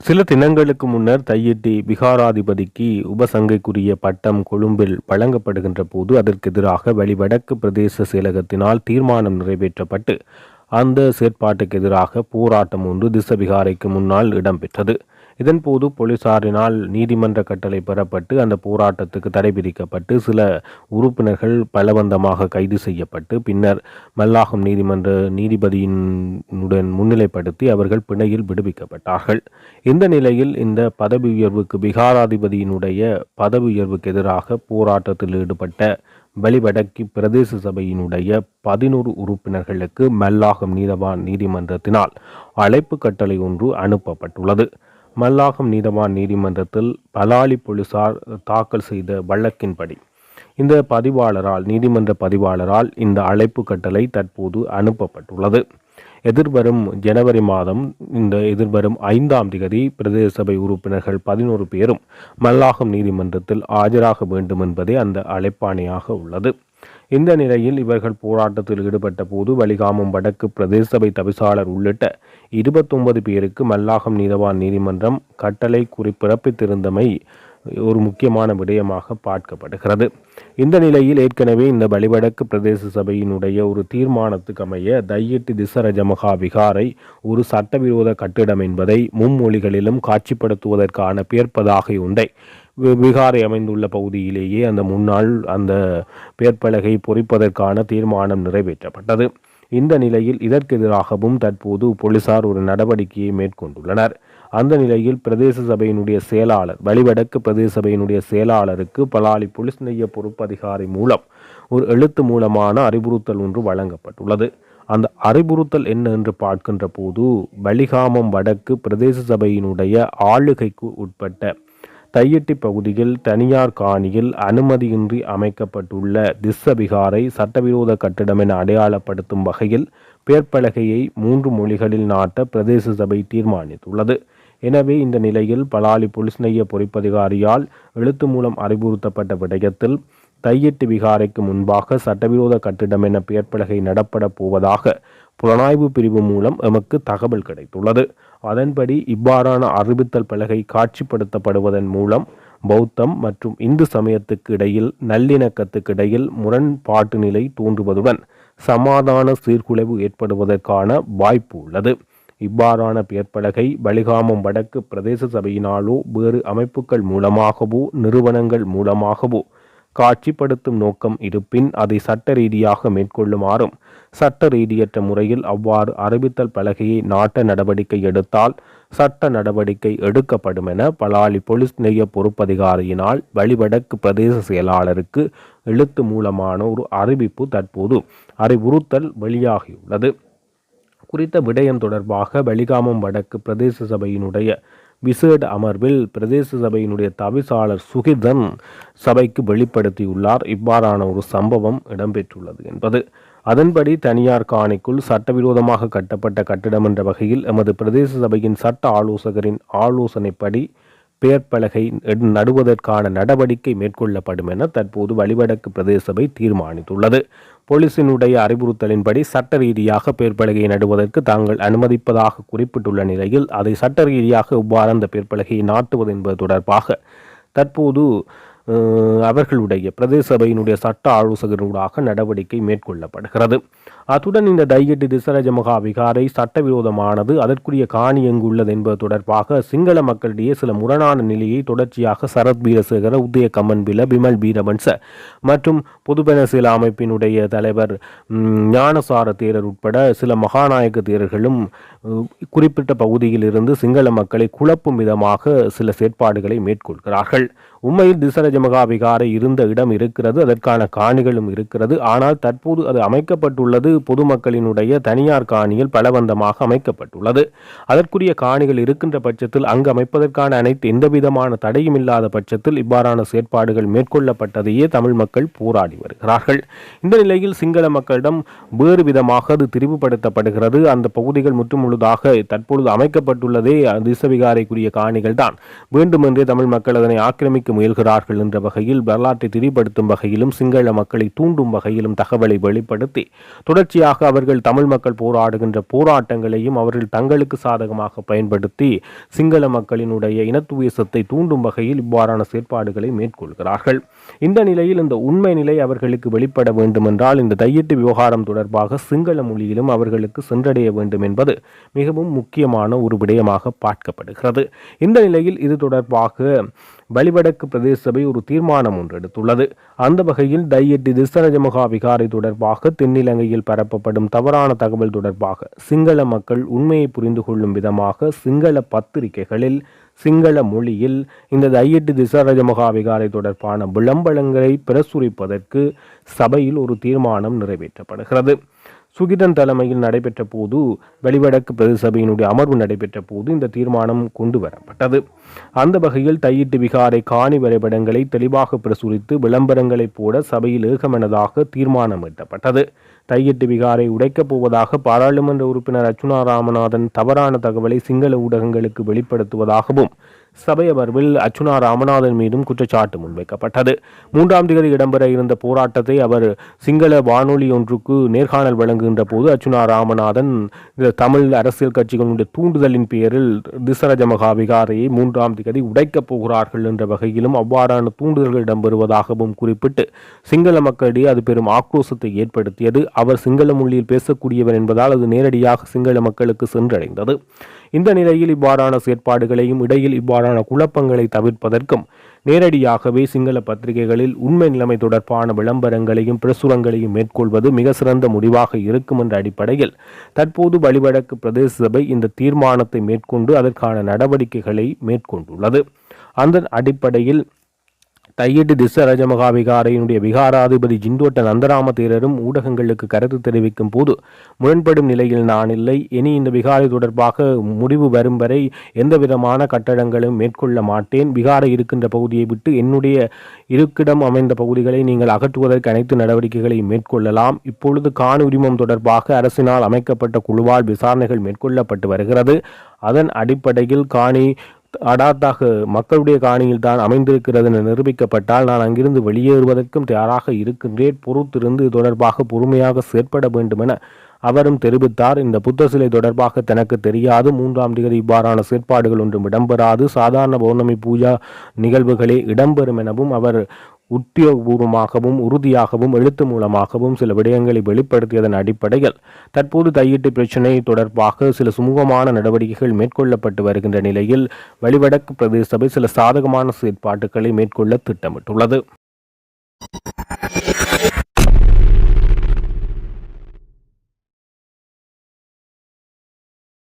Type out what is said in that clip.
சில தினங்களுக்கு முன்னர் தையிட்டி பிகாராதிபதிக்கு உபசங்கைக்குரிய பட்டம் கொழும்பில் வழங்கப்படுகின்ற போது அதற்கு எதிராக வெளிவடக்கு பிரதேச செயலகத்தினால் தீர்மானம் நிறைவேற்றப்பட்டு அந்த செயற்பாட்டுக்கு எதிராக போராட்டம் ஒன்று திசபிகாரைக்கு முன்னால் இடம்பெற்றது. இதன்போது போலீசாரினால் நீதிமன்ற கட்டளை பெறப்பட்டு அந்த போராட்டத்துக்கு தடை விதிக்கப்பட்டு சில உறுப்பினர்கள் பலவந்தமாக கைது செய்யப்பட்டு பின்னர் மல்லாகம் நீதிமன்ற நீதிபதியினுடன் முன்னிலைப்படுத்தி அவர்கள் பிணையில் விடுவிக்கப்பட்டார்கள். இந்த நிலையில் இந்த பதவி உயர்வுக்கு பிகாராதிபதியினுடைய பதவி உயர்வுக்கு எதிராக போராட்டத்தில் ஈடுபட்ட வெளிவடக்கி பிரதேச சபையினுடைய பதினோரு உறுப்பினர்களுக்கு மல்லாகம் நீதவான் நீதிமன்றத்தினால் அழைப்பு கட்டளை ஒன்று அனுப்பப்பட்டுள்ளது. மல்லாகம் நீதவான் நீதிமன்றத்தில் பலாலி போலீசார் தாக்கல் செய்த வழக்கின்படி. இந்த பதிவாளரால் நீதிமன்ற பதிவாளரால் இந்த அழைப்பு கட்டளை தற்போது அனுப்பப்பட்டுள்ளது. எதிர்வரும் ஜனவரி மாதம் இந்த எதிர்வரும் ஐந்தாம் திகதி பிரதேச சபை உறுப்பினர்கள் பதினோரு பேரும் மல்லாகம் நீதிமன்றத்தில் ஆஜராக வேண்டும் என்பதே அந்த அழைப்பாணையாக உள்ளது. இந்த நிலையில் இவர்கள் போராட்டத்தில் ஈடுபட்ட போது வலிகாமம் வடக்கு பிரதேச சபை தவிசாளர் உள்ளிட்ட இருபத்தொன்பது பேருக்கு மல்லாகம் நீதவான் நீதிமன்றம் கட்டளை குறிப்பிறப்பித்திருந்தமை ஒரு முக்கியமான விடயமாக பார்க்கப்படுகிறது. இந்த நிலையில் ஏற்கனவே இந்த வழிவடக்கு பிரதேச சபையினுடைய ஒரு தீர்மானத்துக்கு அமைய தையிட்டு திசரஜமகா விகாரை ஒரு சட்டவிரோத கட்டிடம் என்பதை மும்மொழிகளிலும் காட்சிப்படுத்துவதற்கான பேர்ப்பதாக உண்டை. விகாரை அமைந்துள்ள பகுதியிலேயே அந்த முன்னாள் அந்த பேர்ப்பலகை பொறிப்பதற்கான தீர்மானம் நிறைவேற்றப்பட்டது. இந்த நிலையில் இதற்கெதிராகவும் தற்போது போலீசார் ஒரு நடவடிக்கையை மேற்கொண்டுள்ளனர். அந்த நிலையில் பிரதேச சபையினுடைய செயலாளர் வழிவடக்கு பிரதேச சபையினுடைய செயலாளருக்கு பலாலி போலீஸ் நிலைய பொறுப்பதிகாரி மூலம் ஒரு எழுத்து மூலமான அறிவுறுத்தல் ஒன்று வழங்கப்பட்டுள்ளது. அந்த அறிவுறுத்தல் என்ன என்று பார்க்கின்ற போது வலிகாமம் வடக்கு பிரதேச சபையினுடைய ஆளுகைக்கு உட்பட்ட தையட்டி பகுதியில் தனியார் காணியில் அனுமதியின்றி அமைக்கப்பட்டுள்ள திஸ்ஸபிகாரை சட்டவிரோத கட்டிடம் என அடையாளப்படுத்தும் வகையில் பேர்ப்பலகையை மூன்று மொழிகளில் நாட்ட பிரதேச சபை தீர்மானித்துள்ளது. எனவே இந்த நிலையில் பலாலி போலீஸ் நிலைய பொறிப்பதிகாரியால் எழுத்து மூலம் அறிவுறுத்தப்பட்ட விடயத்தில் தையிட்டு விகாரைக்கு முன்பாக சட்டவிரோத கட்டிடம் என பெயர்ப்பலகை நடப்பட போவதாக புலனாய்வு பிரிவு மூலம் எமக்கு தகவல் கிடைத்துள்ளது. அதன்படி இவ்வாறான அறிவித்தல் பலகை காட்சிப்படுத்தப்படுவதன் மூலம் பௌத்தம் மற்றும் இந்து சமயத்துக்கு இடையில் நல்லிணக்கத்துக்கு இடையில் முரண்பாட்டு நிலை தோன்றுவதுடன் சமாதான சீர்குலைவு ஏற்படுவதற்கான வாய்ப்பு உள்ளது. இவ்வாறான பெயர்ப்பலகை வலிகாமம் வடக்கு பிரதேச சபையினாலோ வேறு அமைப்புகள் மூலமாகவோ நிறுவனங்கள் மூலமாகவோ காட்சிப்படுத்தும் நோக்கம் இருப்பின் அதை சட்ட ரீதியாக மேற்கொள்ளுமாறும் சட்ட ரீதியற்ற முறையில் அவ்வாறு அறிவித்தல் பலகையை நாட்ட நடவடிக்கை எடுத்தால் சட்ட நடவடிக்கை எடுக்கப்படும் என பலாலி பொலிஸ் நிலைய பொறுப்பதிகாரியினால் வழிவடக்கு பிரதேச செயலாளருக்கு எழுத்து மூலமான ஒரு அறிவிப்பு தற்போது அறிவுறுத்தல் வெளியாகியுள்ளது. குறித்த விடயம் தொடர்பாக வெளிகாமம் வடக்கு பிரதேச சபையினுடைய விசேட அமர்வில் பிரதேச சபையினுடைய தவிசாளர் சுகிதன் சபைக்கு வெளிப்படுத்தியுள்ளார். இவ்வாறான ஒரு சம்பவம் இடம்பெற்றுள்ளது என்பது அதன்படி தனியார் காணிக்குள் சட்டவிரோதமாக கட்டப்பட்ட கட்டிடம் என்ற வகையில் எமது பிரதேச சபையின் சட்ட ஆலோசகரின் ஆலோசனைப்படி பெயர்ப்பலகை நடுவதற்கான நடவடிக்கை மேற்கொள்ளப்படும் என தற்போது வழிவடக்கு பிரதேச சபை தீர்மானித்துள்ளது. போலீசினுடைய அறிவுறுத்தலின்படி சட்ட ரீதியாக பெயர்ப்பலகையை நடுவதற்கு தாங்கள் அனுமதிப்பதாக குறிப்பிட்டுள்ள நிலையில் அதை சட்ட ரீதியாக இவ்வாறு அந்த பெயர்ப்பலகையை நாட்டுவது என்பது தொடர்பாக தற்போது அவர்களுடைய பிரதேச சபையினுடைய சட்ட ஆலோசகர்களாக நடவடிக்கை மேற்கொள்ளப்படுகிறது. அத்துடன் இந்த தைகெட்டு திசரஜ மகா விகாரை சட்டவிரோதமானது அதற்குரிய காணி எங்குள்ளது என்பது தொடர்பாக சிங்கள மக்களிடையே சில முரணான நிலையை தொடர்ச்சியாக சரத் வீரசேகர உதய கமன்பில பிமல் வீரவன்ச மற்றும் பொதுபென சில அமைப்பினுடைய தலைவர் ஞானசார தேரர் உட்பட சில மகாநாயக தேரர்களும் குறிப்பிட்ட பகுதியில் இருந்து சிங்கள மக்களை குழப்பும் விதமாக சில செயற்பாடுகளை மேற்கொள்கிறார்கள். உண்மையில் திசரஜமகா விகாரை இருந்த இடம் இருக்கிறது அதற்கான காணிகளும் இருக்கிறது. ஆனால் தற்போது அது அமைக்கப்பட்டுள்ளது பொதுமக்களினுடைய தனியார் காணியில் பலவந்தமாக அமைக்கப்பட்டுள்ளது. அதற்குரிய காணிகள் இருக்கின்ற பட்சத்தில் அங்கு அமைப்பதற்கான அனைத்து எந்தவிதமான தடையும் இல்லாத பட்சத்தில் இவ்வாறான செயற்பாடுகள் மேற்கொள்ளப்பட்டதையே தமிழ் மக்கள் போராடி வருகிறார்கள். இந்த நிலையில் சிங்கள மக்களிடம் வேறு விதமாக அது திரிவுபடுத்தப்படுகிறது. அந்த பகுதிகள் முற்றுமுழுதாக தற்பொழுது அமைக்கப்பட்டுள்ளதே திசவிகாரைக்குரிய காணிகள் தான். வேண்டுமென்றே தமிழ் மக்கள் அதனை ஆக்கிரமிக்க முயல்கிறார்கள் என்ற வகையில் வரலாற்றை திரிபடுத்தும் வகையிலும் சிங்கள மக்களை தூண்டும் வகையிலும் தகவலை வெளிப்படுத்தி தொடர் தொடர்ச்சியாக அவர்கள் தமிழ் மக்கள் போராடுகின்ற போராட்டங்களையும் அவர்கள் தங்களுக்கு சாதகமாக பயன்படுத்தி சிங்கள மக்களினுடைய இனத்துவேசத்தை தூண்டும் வகையில் இவ்வாறான செயற்பாடுகளை மேற்கொள்கிறார்கள். இந்த நிலையில் இந்த உண்மை நிலை அவர்களுக்கு வெளிப்பட வேண்டுமென்றால் இந்த தையிட்டு விவகாரம் தொடர்பாக சிங்கள மொழியிலும் அவர்களுக்கு சென்றடைய வேண்டும் என்பது மிகவும் முக்கியமான ஒரு விடயமாக பார்க்கப்படுகிறது. இந்த நிலையில் இது தொடர்பாக வலிவடக்கு பிரதேச சபை ஒரு தீர்மானம் ஒன்று எடுத்துள்ளது. அந்த வகையில் டையட்டி திசரஜமகா விகாரை தொடர்பாக தென்னிலங்கையில் பரப்பப்படும் தவறான தகவல் தொடர்பாக சிங்கள மக்கள் உண்மையை புரிந்து கொள்ளும் விதமாக சிங்கள பத்திரிகைகளில் சிங்கள மொழியில் இந்த தையட்டு திசரஜமகா விகாரை தொடர்பான விளம்பரங்களை பிரசுரிப்பதற்கு சபையில் ஒரு தீர்மானம் நிறைவேற்றப்படுகிறது. சுகிதன் தலைமையில் நடைபெற்ற போது வெளிவடக்கு பிரதிசபையினுடைய அமர்வு நடைபெற்ற போது இந்த தீர்மானம் கொண்டு வரப்பட்டது. அந்த வகையில் தையிட்டு விகாரை காணி வரைபடங்களை தெளிவாக பிரசுரித்து விளம்பரங்களை போட சபையில் ஏகமனதாக தீர்மானம் எட்டப்பட்டது. தையிட்டு விகாரை உடைக்கப் போவதாக பாராளுமன்ற உறுப்பினர் அர்ச்சுனா ராமநாதன் தவறான தகவலை சிங்கள ஊடகங்களுக்கு வெளிப்படுத்துவதாகவும் சபை அமர்வில் அச்சுனா ராமநாதன் மீதும் குற்றச்சாட்டு முன்வைக்கப்பட்டது. மூன்றாம் தேதி இடம்பெற இருந்த போராட்டத்தை அவர் சிங்கள வானொலி ஒன்றுக்கு நேர்காணல் வழங்குகின்ற போது அச்சுனா ராமநாதன் இந்த தமிழ் அரசியல் கட்சிகளுடைய தூண்டுதலின் பேரில் திசரஜமகா விகாரையை மூன்றாம் தேதி உடைக்கப் போகிறார்கள் என்ற வகையிலும் அவ்வாறான தூண்டுதல்கள் இடம்பெறுவதாகவும் குறிப்பிட்டு சிங்கள மக்களிடையே அது பெரும் ஆக்ரோஷத்தை ஏற்படுத்தியது. அவர் சிங்கள மொழியில் பேசக்கூடியவர் என்பதால் அது நேரடியாக சிங்கள மக்களுக்கு சென்றடைந்தது. இந்த நிலையில் இவ்வாறான செயற்பாடுகளையும் இடையில் இவ்வாறான குழப்பங்களை தவிர்ப்பதற்கும் நேரடியாகவே சிங்கள பத்திரிகைகளில் உண்மை நிலைமை தொடர்பான விளம்பரங்களையும் பிரசுரங்களையும் மேற்கொள்வது மிக சிறந்த முடிவாக இருக்கும் என்ற அடிப்படையில் தற்போது வலிவடக்கு பிரதேச சபை இந்த தீர்மானத்தை மேற்கொண்டு அதற்கான நடவடிக்கைகளை மேற்கொண்டுள்ளது. அந்த அடிப்படையில் தையிட்டு திச ரஜமகா விகாரையினுடைய விகாராதிபதி ஜிந்தோட்ட நந்தராம தேரரும் ஊடகங்களுக்கு கருத்து தெரிவிக்கும் போது முரண்படும் நிலையில் நான் இல்லை. இனி இந்த விகாரை தொடர்பாக முடிவு வரும் வரை எந்த விதமான கட்டடங்களும் மேற்கொள்ள மாட்டேன். விகாரை இருக்கின்ற பகுதியை விட்டு என்னுடைய இருக்கிடம் அமைந்த பகுதிகளை நீங்கள் அகற்றுவதற்கு அனைத்து நடவடிக்கைகளையும் மேற்கொள்ளலாம். இப்பொழுது காண உரிமம் தொடர்பாக அரசினால் அமைக்கப்பட்ட குழுவால் விசாரணைகள் மேற்கொள்ளப்பட்டு வருகிறது. அதன் அடிப்படையில் காணி அடாத்தாக மக்களுடைய காணியில் தான் அமைந்திருக்கிறது என நிரூபிக்கப்பட்டால் நான் அங்கிருந்து வெளியேறுவதற்கும் தயாராக இருக்கின்றேன். பொறுத்திருந்து தொடர்பாக பொறுமையாக செயற்பட வேண்டும் என அவரும் தெரிவித்தார். இந்த புத்த சிலை தொடர்பாக தனக்கு தெரியாது. மூன்றாம் தேதி இவ்வாறான செயற்பாடுகள் ஒன்றும் இடம்பெறாது. சாதாரண பௌர்ணமி பூஜா நிகழ்வுகளே இடம்பெறும் எனவும் அவர் உத்தியோகபூர்வமாகவும் உறுதியாகவும் எழுத்து மூலமாகவும் சில விடயங்களை வெளிப்படுத்தியதன் அடிப்படையில் தற்போது தையீட்டு பிரச்சினை தொடர்பாக சில சுமூகமான நடவடிக்கைகள் மேற்கொள்ளப்பட்டு வருகின்ற நிலையில் வழிவடக்கு பிரதேச சபை சில சாதகமான செயற்பாட்டுகளை மேற்கொள்ள திட்டமிட்டுள்ளது.